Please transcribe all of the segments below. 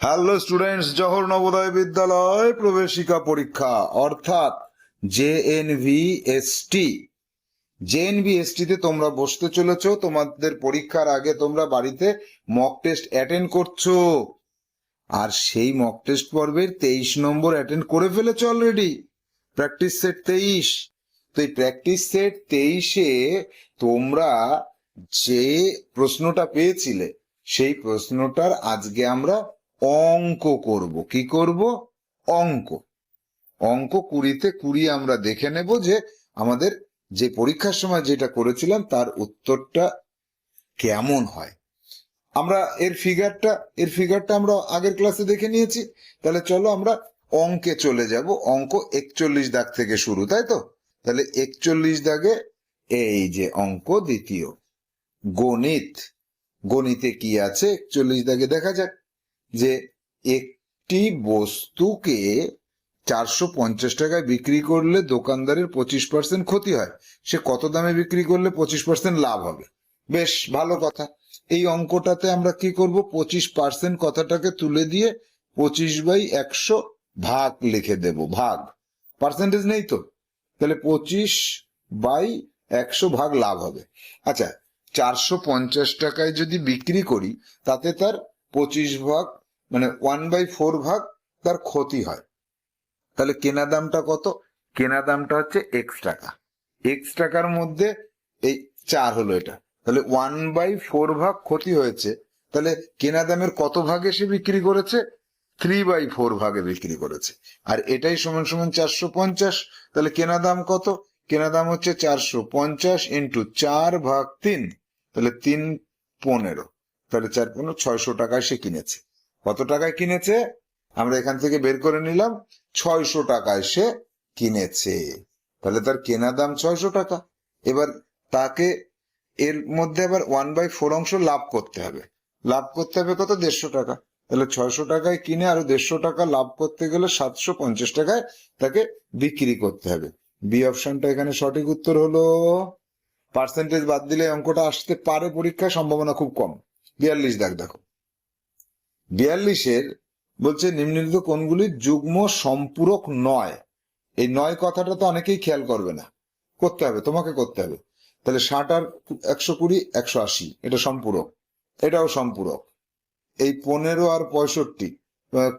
Hello students জহর নবোদয় বিদ্যালয় প্রবেশিকা পরীক্ষা অর্থাৎ J N V S T J N V S তে তোমরা বসতে চলেছ। তোমাদের পরীক্ষার আগে তোমরা বাড়িতে মক টেস্ট অ্যাটেন্ড করছ। আর সেই মক টেস্ট পর্বের তেইশ নম্বর অ্যাটেন্ড করে ফেলেছ অলরেডি প্র্যাকটিস সেট তেইশ। তো এই প্র্যাকটিস সেট তেইশে তোমরা যে প্রশ্নটা পেয়েছিলে, সেই প্রশ্নটার আজকে আমরা অঙ্ক করব। কি করব? অঙ্ক। অঙ্ক কুড়িতে কুড়ি আমরা দেখে নেব যে আমাদের যে পরীক্ষার সময় যেটা করেছিলাম, তার উত্তরটা কেমন হয়। আমরা এর ফিগারটা এর ফিগারটা আমরা আগের ক্লাসে দেখে নিয়েছি। তাহলে চলো আমরা অঙ্কে চলে যাব। অঙ্ক একচল্লিশ দাগ থেকে শুরু, তাই তো? তাহলে একচল্লিশ দাগে এই যে অঙ্ক দ্বিতীয়। গণিত। গণিতে কি আছে? একচল্লিশ দাগে দেখা যাক। যে একটি বস্তুকে চারশো পঞ্চাশ টাকায় বিক্রি করলে দোকানদারের পঁচিশ পার্সেন্ট ক্ষতি হয়। সে কত দামে বিক্রি করলে পঁচিশ পার্সেন্ট লাভ হবে? বেশ, ভালো কথা। এই অঙ্কটাতে আমরা কি করব? পঁচিশ পার্সেন্ট কথাটাকে তুলে দিয়ে পঁচিশ বাই একশো ভাগ লিখে দেব, ভাগ। পার্সেন্টেজ নেই তো? তাহলে পঁচিশ বাই একশো ভাগ লাভ হবে। আচ্ছা চারশো পঞ্চাশ টাকায় যদি বিক্রি করি, তাতে তার পঁচিশ ভাগ মানে ওয়ান বাই ফোর ভাগ তার ক্ষতি হয়। তাহলে কেনা দামটা কত? কেনা দামটা হচ্ছে এক্স টাকা। এক্স টাকার মধ্যে এই চার হলো এটা। তাহলে ওয়ান বাই ফোর ভাগ ক্ষতি হয়েছে, তাহলে কেনা দামের কত ভাগে সে বিক্রি করেছে? থ্রি বাই ফোর ভাগে বিক্রি করেছে। আর এটাই সমান সমান চারশো পঞ্চাশ, তাহলে কেনা দাম কত? কেনা দাম হচ্ছে চারশো পঞ্চাশ ইন্টু চার ভাগ তিন, তাহলে তিন পনেরো, তাহলে চার পনেরো, ছয়শো টাকায় সে কিনেছে। কত টাকায় কিনেছে? আমরা এখান থেকে বের করে নিলাম, ছয়শো টাকায় সে কিনেছে। তাহলে তার কেনা দাম ছয়শো টাকা। এবার তাকে এর মধ্যে আবার ওয়ান বাই ফোর অংশ লাভ করতে হবে। লাভ করতে হবে কত? দেড়শো টাকা। তাহলে ছয়শো টাকায় কিনে আরও দেড়শো টাকা লাভ করতে গেলে সাতশো পঞ্চাশ টাকায় তাকে বিক্রি করতে হবে। বি অপশনটা এখানে সঠিক উত্তর হলো পার্সেন্টেজ বাদ দিলে অঙ্কটা আসতে পারে পরীক্ষায়, সম্ভাবনা খুব কম। বিয়াল্লিশ দাগ দেখো। বিয়াল্লিশের বলছে, নিম্নলিখিত কোনগুলি যুগ্ম সম্পূরক নয়। এই নয় কথাটা তো অনেকেই খেয়াল করবে না। করতে হবে, তোমাকে করতে হবে। তাহলে ষাট আর একশো কুড়ি, একশো আশি, এটা সম্পূরক। এটাও সম্পূরক। এই পনেরো আর পঁয়ষট্টি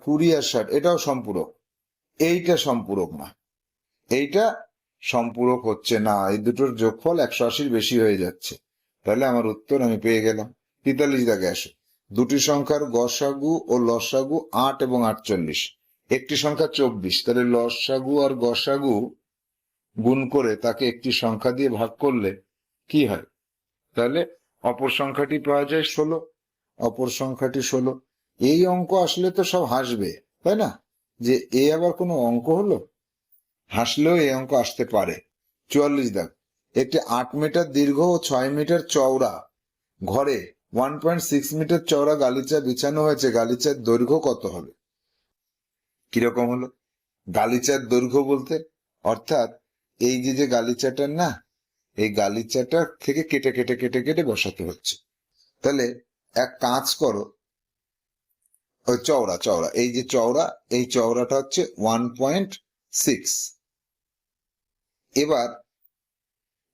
কুড়ি আর ষাট, এটাও সম্পূরক। এইটা সম্পূরক না। এইটা সম্পূরক হচ্ছে না। এই দুটোর যোগফল একশো আশির বেশি হয়ে যাচ্ছে। তাহলে আমার উত্তর আমি পেয়ে গেলাম। তেতাল্লিশ দাগে আসো। দুটি সংখ্যার গসাগু ও লসাগু আট এবং আটচল্লিশ। একটি সংখ্যা চব্বিশ, তাহলে লসাগু আর গসাগু গুণ করে তাকে একটি সংখ্যা দিয়ে ভাগ করলে কি হয়? তাহলে অপর সংখ্যাটি পাওয়া যায় ষোলো, অপর সংখ্যাটি ষোলো। এই অঙ্ক আসলে তো সব হাসবে, তাই না? যে এ আবার কোনো অঙ্ক হলো? হাসলেও এই অঙ্ক আসতে পারে। চুয়াল্লিশ দাগ, একটি আট মিটার দীর্ঘ ও ছয় মিটার চওড়া ঘরে ওয়ান পয়েন্ট সিক্স মিটার চওড়া গালিচা বিছানো হয়েছে। গালিচার দৈর্ঘ্য কত হবে? কীরকম হলো? গালিচার দৈর্ঘ্য বলতে? অর্থাৎ এই যে যে গালিচাটার না, এই গালিচাটা থেকে কেটে কেটে কেটে কেটে বসাতে হচ্ছে। তাহলে এক কাজ করো। ওই চওড়া চওড়া, এই যে চওড়া, এই চওড়াটা হচ্ছে ওয়ান পয়েন্ট সিক্স এবার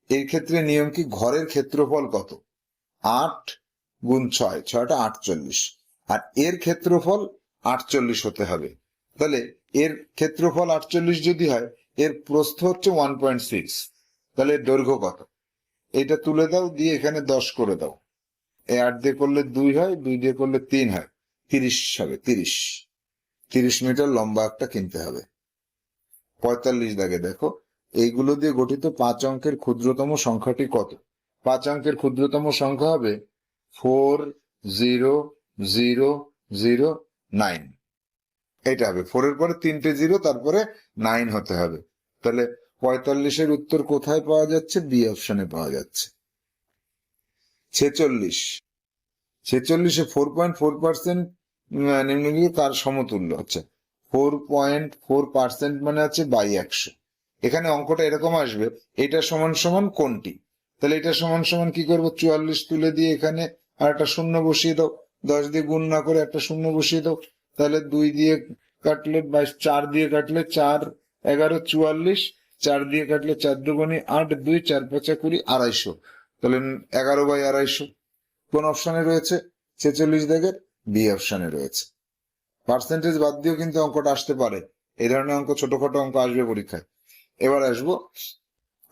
এর ক্ষেত্রে নিয়ম কি? ঘরের ক্ষেত্রফল কত? আট গুণ ছয়, ছয়টা আটচল্লিশ। আর এর ক্ষেত্রফল আটচল্লিশ হতে হবে। তাহলে এর ক্ষেত্রফল আটচল্লিশ যদি হয়, এর প্রস্থ হচ্ছে ওয়ান পয়েন্ট সিক্স তাহলে দৈর্ঘ্য কত? এটা তুলে দাও, দিয়ে এখানে দশ করে দাও। এই আট দিয়ে করলে দুই হয়, দুই দিয়ে করলে তিন হয়। তিরিশ হবে, তিরিশ। তিরিশ মিটার লম্বা একটা কিনতে হবে। পঁয়তাল্লিশ দাগে দেখো, এইগুলো দিয়ে গঠিত পাঁচ অঙ্কের ক্ষুদ্রতম সংখ্যাটি কত? পাঁচ অঙ্কের ক্ষুদ্রতম সংখ্যা হবে four zero zero zero nine এটা হবে। ফোরের পরে তিনটে জিরো তারপরে নাইন হতে হবে। তাহলে পঁয়তাল্লিশের উত্তর কোথায় পাওয়া যাচ্ছে? বি অপশনে পাওয়া যাচ্ছে। ছেচল্লিশ। ছেচল্লিশে ফোর পয়েন্ট ফোর পার্সেন্ট নিম্নলিখিত তার সমতুল্য। হচ্ছে ফোর পয়েন্ট ফোর পার্সেন্ট মানে আছে বাই একশো। এখানে অঙ্কটা এরকম আসবে, এটা সমান সমান কোনটি? তাহলে এটা সমান সমান কি করব? চুয়াল্লিশ তুলে দিয়ে এখানে আর একটা শূন্য বসিয়ে দাও। দশ দিয়ে গুণ না করে একটা শূন্য বসিয়ে দাও। তাহলে দুই দিয়ে কাটলে বাইশ চার দিয়ে কাটলে চার, এগারো, চুয়াল্লিশ, চার দিয়ে কাটলে চার দুগুণি আট, দুই, চার, পাঁচা কুড়ি, আড়াইশো। তাহলে এগারো বাই আড়াইশো। কোন অপশনে রয়েছে? ছেচল্লিশ দাগের বি অপশনে রয়েছে। পার্সেন্টেজ বাদ দিয়েও কিন্তু অঙ্কটা আসতে পারে। এই ধরনের অঙ্ক ছোটখাটো অঙ্ক আসবে পরীক্ষায়। এবার আসব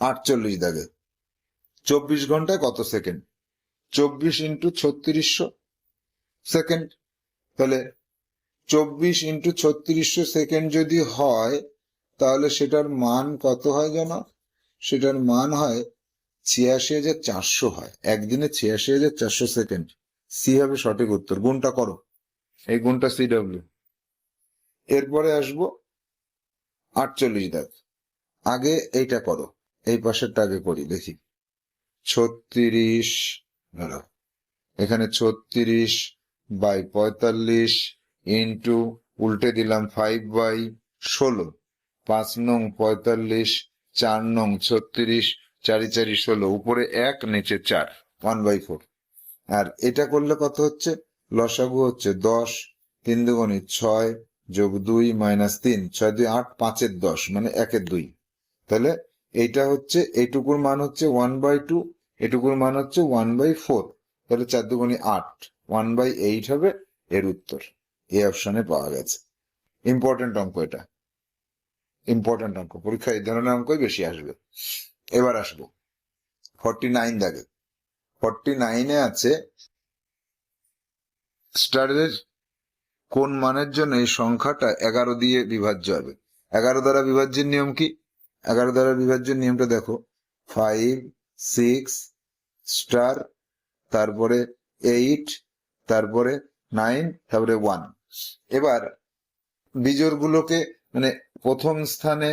আটচল্লিশ দাগে চব্বিশ ঘন্টায় কত সেকেন্ড? চব্বিশ ইন্টু ছত্রিশশো সেকেন্ড। তাহলে চব্বিশ ইন্টু ছত্রিশশো সেকেন্ড যদি হয় তাহলে সেটার মান কত হয় জানো? সেটার মান হয় ছিয়াশি হাজার চারশো হয়। একদিনে ছিয়াশি হাজার চারশো সেকেন্ড। সি হবে সঠিক উত্তর। গুণটা করো। এই গুণটা সি ডাব্লিউ এরপরে আসব আটচল্লিশ দাগ। আগে এইটা করো। এই পাশেরটা আগে করি দেখি। ছত্রিশ দাঁড়াও। এখানে ছত্রিশ বাই পঁয়তাল্লিশ ইন্টু উল্টে দিলাম ফাইভ বাই ষোলো। পাঁচ নং পঁয়তাল্লিশ, চার নং ছত্রিশ, চারি চারি ষোলো, উপরে এক, নিচে চার ওয়ান বাই ফোর আর এটা করলে কত হচ্ছে? লসাগু হচ্ছে দশ, তিন দুগুণি ছয় যোগ দুই মাইনাস তিন, ছয় দুই আট, পাঁচের দশ মানে একের দুই। তাহলে এইটা হচ্ছে, এইটুকুর মান হচ্ছে ওয়ান বাই টু এটুকুর মান হচ্ছে ওয়ান বাই ফোর তাহলে চার দুগুণি আট ওয়ান বাই এইট হবে এর উত্তর। এই অপশনে পাওয়া গেছে। ইম্পর্টেন্ট অঙ্ক এটা। ইম্পর্টেন্ট অঙ্ক। পরীক্ষা এই ধরনের অঙ্কই বেশি আসবে। এবার আসব। ফর্টি নাইন দাগে ফর্টি নাইনে আছে স্টারের কোন মানের জন্য এই সংখ্যাটা এগারো দিয়ে বিভাজ্য হবে? এগারো দ্বারা বিভাজ্যের নিয়ম কি? এগারো দ্বারা বিভাজ্যের নিয়মটা দেখো। ফাইভ সিক্স স্টার তারপরে এইট তারপরে নাইন তারপরে ওয়ান এবার বিজোড় গুলোকে মানে প্রথম স্থানে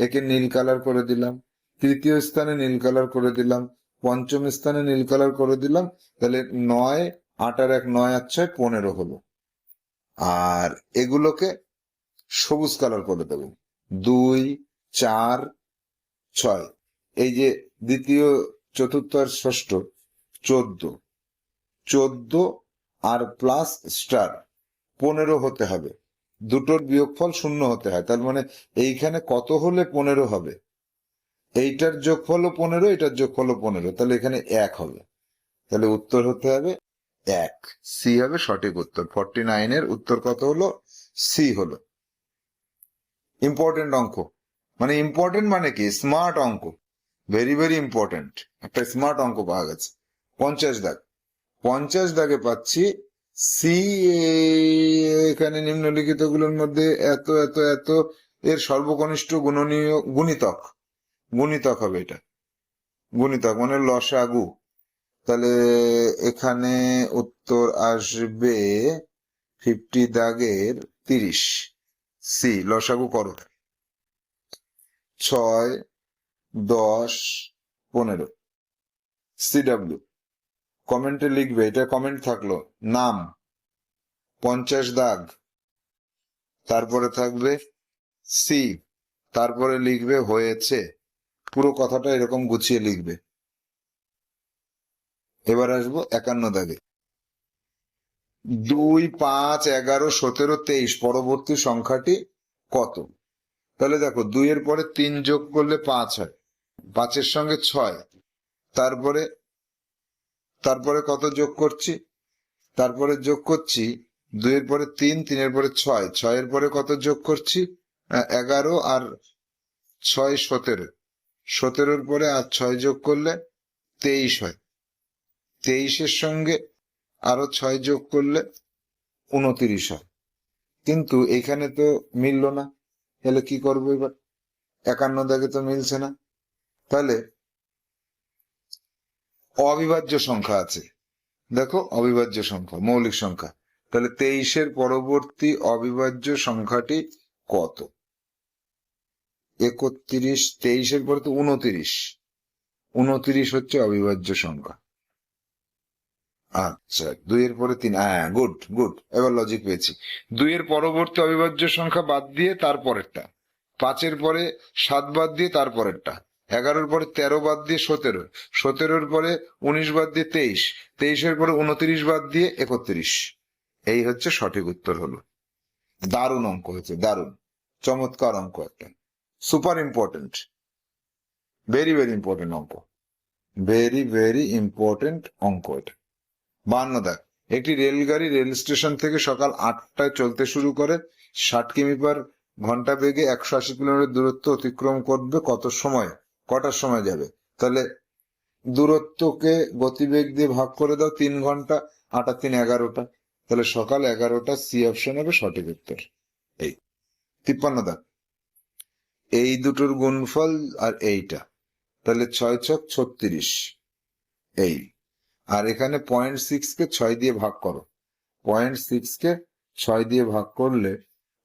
একে নীল কালার করে দিলাম, তৃতীয় স্থানে নীল কালার করে দিলাম, পঞ্চম স্থানে নীল কালার করে দিলাম, তাহলে নয়, আট আর এক, নয় আর ছয়, পনেরো হলো। আর এগুলোকে সবুজ কালার করে দেব। দুই, চার, ছয়। এই যে দ্বিতীয়, চতুর্থ আর ষষ্ঠ, চোদ্দ। চোদ্দ আর প্লাস স্টার পনেরো হতে হবে। দুটোর বিয়োগফল শূন্য হতে হয়। তার মানে এইখানে কত হলে পনেরো হবে? এইটার যোগফলও পনেরো, এটার যোগফলও পনেরো। তাহলে এখানে এক হবে। তাহলে উত্তর হতে হবে এক। সি হবে সঠিক উত্তর। ফর্টি নাইনের উত্তর কত হলো? সি হলো। ইম্পর্টেন্ট অঙ্ক। মানে ইম্পর্টেন্ট মানে কি? স্মার্ট অঙ্ক। ভেরি ভেরি ইম্পর্টেন্ট একটা স্মার্ট অঙ্ক পাওয়া গেছে। পঞ্চাশ দাগ। পঞ্চাশ দাগে পাচ্ছি সি এখানে নিম্নলিখিতগুলোর মধ্যে এত এত এত এর সর্বকনিষ্ঠ গুণনীয় গুণিতক। গুণিতক হবে এটা। গুণিতক মানে লসাগু। তাহলে এখানে উত্তর আসবে ফিফটি দাগের তিরিশ। সি লসাগু করো। ছয় দশ, পনেরো। সিডাব্লিউ কমেন্টে লিখবে, এটা কমেন্ট থাকল, নাম, পঞ্চাশ দাগ। তারপরে থাকবে সি তারপরে লিখবে হয়েছে। পুরো কথাটা এরকম গুছিয়ে লিখবে। এবার আসব একান্ন দাগে। দুই, পাঁচ, এগারো, সতেরো, তেইশ, পরবর্তী সংখ্যাটি কত? তাহলে দেখো, দুইয়ের পরে তিন যোগ করলে পাঁচ হয়। পাঁচের সঙ্গে ছয়। তারপরে তারপরে কত যোগ করছি? তারপরে যোগ করছি দুইয়ের পরে তিন, তিনের পরে ছয়। ছয়ের পরে কত যোগ করছি? এগারো আর ছয় সতেরো। সতেরোর পরে আর ছয় যোগ করলে তেইশ হয়। তেইশের সঙ্গে আরও ছয় যোগ করলে উনতিরিশ হয়। কিন্তু এখানে তো মিলল না। তাহলে কি করব এবার? একান্ন দাগে তো মিলছে না। তাহলে অবিভাজ্য সংখ্যা আছে। দেখো, অবিভাজ্য সংখ্যা, মৌলিক সংখ্যা। তাহলে তেইশের পরবর্তী অবিভাজ্য সংখ্যাটি কত? একত্রিশ, তেইশের পরে তো উনতিরিশ। উনতিরিশ হচ্ছে অবিভাজ্য সংখ্যা। আচ্ছা দুইয়ের পরে তিন হ্যাঁ গুড গুড এবার লজিক পেয়েছি। দুইয়ের পরবর্তী অবিভাজ্য সংখ্যা বাদ দিয়ে তারপরেরটা। পাঁচের পরে সাত বাদ দিয়ে তারপরেরটা। এগারোর পরে তেরো বাদ দিয়ে সতেরো। সতেরোর পরে উনিশ বাদ দিয়ে তেইশ। তেইশের পরে উনত্রিশ বাদ দিয়ে একত্রিশ। এই হচ্ছে সঠিক উত্তর হলো। দারুণ অঙ্ক হয়েছে, দারুণ। চমৎকার অঙ্ক একটা। Super important very very important অঙ্ক। ভেরি ভেরি ইম্পর্টেন্ট অঙ্ক এটা। বান্ন দেখ, একটি রেলগাড়ি রেল স্টেশন থেকে সকাল আটটায় চলতে শুরু করে, ষাট কিমি পার ঘণ্টা বেগে একশো আশি কিলোমিটার দূরত্ব অতিক্রম করবে কত সময়? কটার সময় যাবে? তাহলে দূরত্বকে গতিবেগ দিয়ে ভাগ করে দাও, তিন ঘণ্টা, আটা তিন এগারোটা। তাহলে সকাল এগারোটা, সি অপশন হবে সঠিক উত্তর। এই, তিপ্পান্ন দাগ। এই দুটোর গুণফল আর এইটা। তাহলে ছয় ছক ছত্রিশ। এই, আর এখানে পয়েন্ট সিক্স কে ছয় দিয়ে ভাগ করো। পয়েন্ট সিক্স কে ছয় দিয়ে ভাগ করলে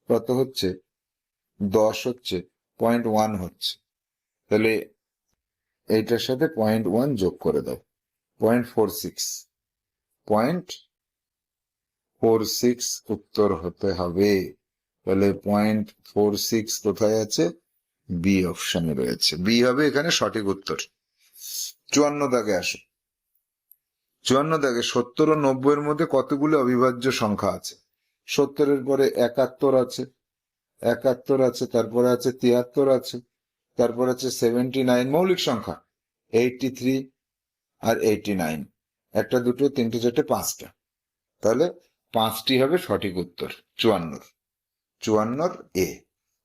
কত হচ্ছে? দশ হচ্ছে পয়েন্ট ওয়ান হচ্ছে। তাহলে এইটার সাথে পয়েন্ট ওয়ান যোগ করে দাও। Point four six point four six উত্তর হতে হবে। তাহলে পয়েন্ট ফোর সিক্স কোথায় আছে? বি অপশনে রয়েছে। বি হবে এখানে সঠিক উত্তর। চুয়ান্ন দাগে আসো। চুয়ান্ন দাগে সত্তর ও নব্বই এর মধ্যে কতগুলো অবিভাজ্য সংখ্যা আছে? সত্তরের পরে একাত্তর আছে। একাত্তর আছে, তারপরে আছে তিয়াত্তর আছে। তারপর আছে সেভেন্টি নাইন মৌলিক সংখ্যা এইটটি থ্রি আর এইটটি নাইন একটা, দুটো, তিনটে, চারটে, পাঁচটা। তাহলে পাঁচটি হবে সঠিক উত্তর, চুয়ান্নর। চুয়ান্নর এ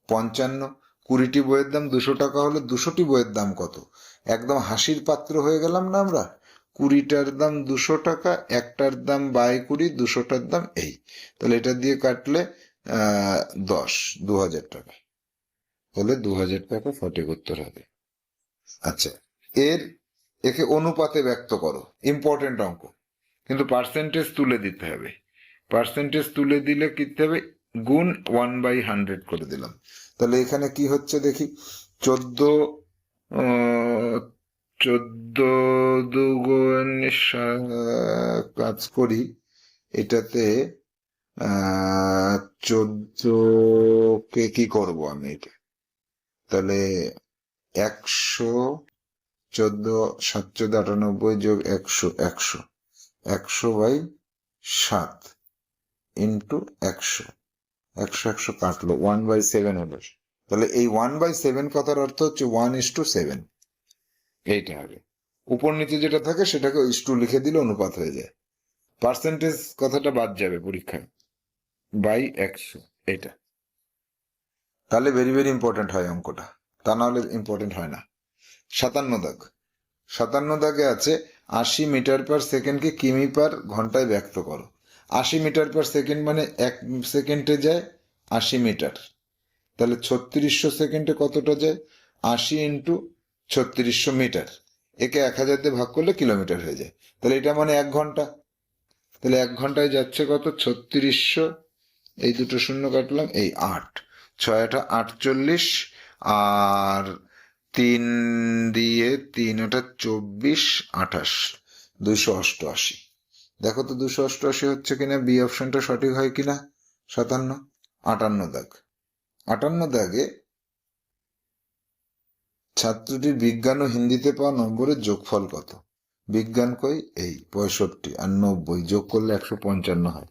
পঞ্চান্ন। কুড়িটি বইয়ের দাম দুশো টাকা হলে দুশোটি বইয়ের দাম কত? একদম হাসির পাত্র হয়ে গেলাম না আমরা? কুড়িটার দাম দুশো টাকা, একটার দাম বাই কুড়ি, দুশোটার দাম এই। তাহলে এটা দিয়ে কাটলে দশ দু হাজার টাকা। হলে দু হাজার টাকা সঠিক উত্তর হবে। আচ্ছা এর, একে অনুপাতে ব্যক্ত করো ইম্পর্টেন্ট অঙ্ক। কিন্তু পার্সেন্টেজ তুলে দিতে হবে। পার্সেন্টেজ তুলে দিলে কি হবে? গুণ ওয়ান বাই হান্ড্রেড করে দিলাম। তাহলে এখানে কি হচ্ছে দেখি? চোদ্দ চোদ্দ দুগুণ কাজ করি। এটাতে চোদ্দ কে কি করব আমি এটা? তাহলে একশো চোদ্দ সাত চোদ্দ আটানব্বই যোগ একশো একশো। একশো বাই সাত ইন্টু একশো। একশো একশো কাটলো, ওয়ান বাই সেভেন হলো। তাহলে এই ওয়ান বাই সেভেন কথার অর্থ হচ্ছে ওয়ান ইস টু সেভেন। এইটা হবে। উপর নিচে যেটা থাকে সেটাকে ইস টু লিখে দিলে অনুপাত হয়ে যায়। পার্সেন্টেজ কথাটা বাদ যাবে পরীক্ষায়। বাই একশো এটা তাহলে ভেরি ভেরি ইম্পর্টেন্ট হয় অঙ্কটা। তা নাহলে ইম্পর্টেন্ট হয় না। সাতান্ন দাগ। সাতান্ন দাগে আছে আশি মিটার পার সেকেন্ডকে কিমি পার ঘন্টায় ব্যক্ত করো। আশি মিটার পার সেকেন্ড মানে এক সেকেন্ডে যায় আশি মিটার। তাহলে ছত্রিশশো সেকেন্ডে কতটা যায়? আশি ইন্টু ছত্রিশশো মিটার। একে এক হাজার দিয়ে ভাগ করলে কিলোমিটার হয়ে যায়। তাহলে এটা মানে এক ঘণ্টা। তাহলে এক ঘন্টায় যাচ্ছে কত? ছত্রিশশো। এই দুটো শূন্য কাটলাম, এই আট। ছয় আটা আটচল্লিশ আর তিন দিয়ে তিন ওটা চব্বিশ আঠাশ দুইশো অষ্টআশি। দেখো তো দুশো অষ্টআশি হচ্ছে কিনা, বি অপশনটা সঠিক হয় কিনা? সাতান্ন, আটান্ন দাগ। আটান্ন দাগে ছাত্রটির বিজ্ঞান ও হিন্দিতে পাওয়া নম্বরের যোগফল কত? বিজ্ঞান কই? এই, পঁয়ষট্টি আর নব্বই যোগ করলে একশো পঞ্চান্ন হয়।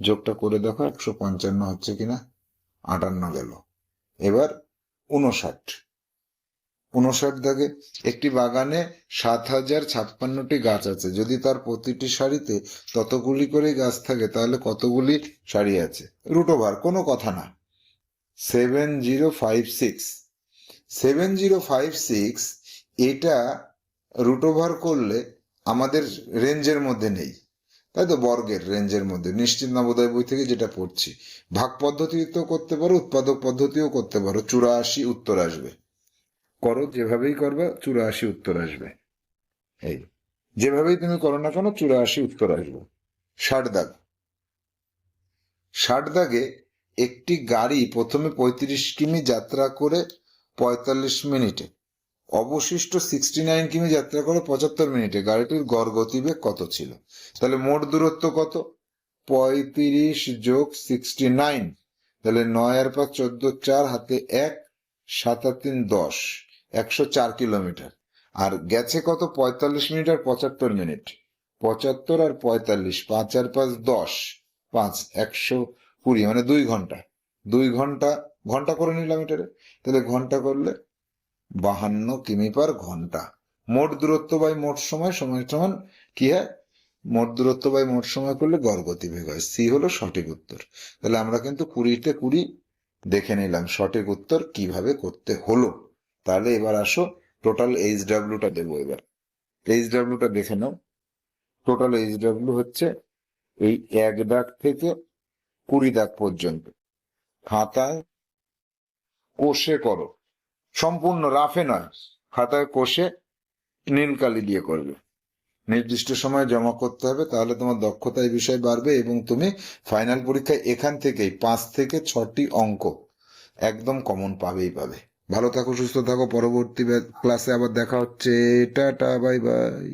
যোগটা করে দেখো, একশো পঞ্চান্ন হচ্ছে কিনা? আটান্ন গেল। এবার উনষাট উনষাট দাগে একটি বাগানে সাত হাজার ছাপ্পান্নটি গাছ আছে। যদি তার প্রতিটি সারিতে ততগুলি করে গাছ থাকে, তাহলে কতগুলি সারি আছে? রুট ওভার, কোনো কথা না। Seven zero five six. Seven zero five six, এটা রুট ওভার করলে আমাদের রেঞ্জের মধ্যে নেই। তাই তো বর্গের রেঞ্জের মধ্যে। নিশ্চিত নবোদয় বই থেকে যেটা পড়ছি। ভাগ পদ্ধতিতেও করতে পারো, উৎপাদক পদ্ধতিও করতে পারো। চুরাশি উত্তর আসবে। করো, যেভাবেই করবে, চুরাশি উত্তর আসবে। এই, যেভাবেই তুমি করো না কেন, চুরাশি উত্তর আসবে। ষাট দাগ। ষাট দাগে একটি গাড়ি প্রথমে পঁয়ত্রিশ কিমি যাত্রা করে পঁয়তাল্লিশ মিনিটে অবশিষ্ট সিক্সটি নাইন কিমি যাত্রা করে পঁচাত্তর মিনিটে। গাড়িটির গড় গতিবেগ কত ছিল? তাহলে মোট দূরত্ব কত? পঁয়ত্রিশ যোগ সিক্সটি নাইন তাহলে নয় আর পাঁচ চোদ্দ, চার হাতে এক, সাত আর তিন দশ। একশো চার কিলোমিটার। আর গেছে কত? পঁয়তাল্লিশ মিনিট আর পঁচাত্তর মিনিট। পঁচাত্তর আর পঁয়তাল্লিশ, পাঁচ আর পাঁচ দশ। পাঁচ, একশো কুড়ি মানে দুই ঘণ্টা। দুই ঘণ্টা ঘণ্টা করে নিলাম এটারে। তাহলে ঘণ্টা করলে বাহান্ন কিমি পার ঘণ্টা। মোট দূরত্ব বাই মোট সময় সময় সমান কি হয়? মোট দূরত্ব বাই মোট সময় করলে গড় গতিবেগ হয়। সি হলো সঠিক উত্তর। তাহলে আমরা কিন্তু কুড়িতে কুড়ি দেখে নিলাম সঠিক উত্তর কীভাবে করতে হলো। তাহলে এবার আসো টোটাল এইচ ডাব্লিউটা দেবো এবার। এইচ ডাব্লিউটা দেখে নাও। টোটাল এইচ ডাব্লিউ হচ্ছে এই এক দাগ থেকে কুড়ি দাগ পর্যন্ত। খাতায় কোষে করো। সম্পূর্ণ রাফে নয়, খাতায় কোষে নীল কালি দিয়ে করবে। নির্দিষ্ট সময় জমা করতে হবে, তাহলে তোমার দক্ষতা এই বিষয়ে বাড়বে এবং তুমি ফাইনাল পরীক্ষায় এখান থেকেই পাঁচ থেকে ছটি অঙ্ক একদম কমন পাবেই পাবে। ভালো থাকো, সুস্থ থাকো, পরবর্তী ক্লাসে আবার দেখা হচ্ছে। Tata bye bye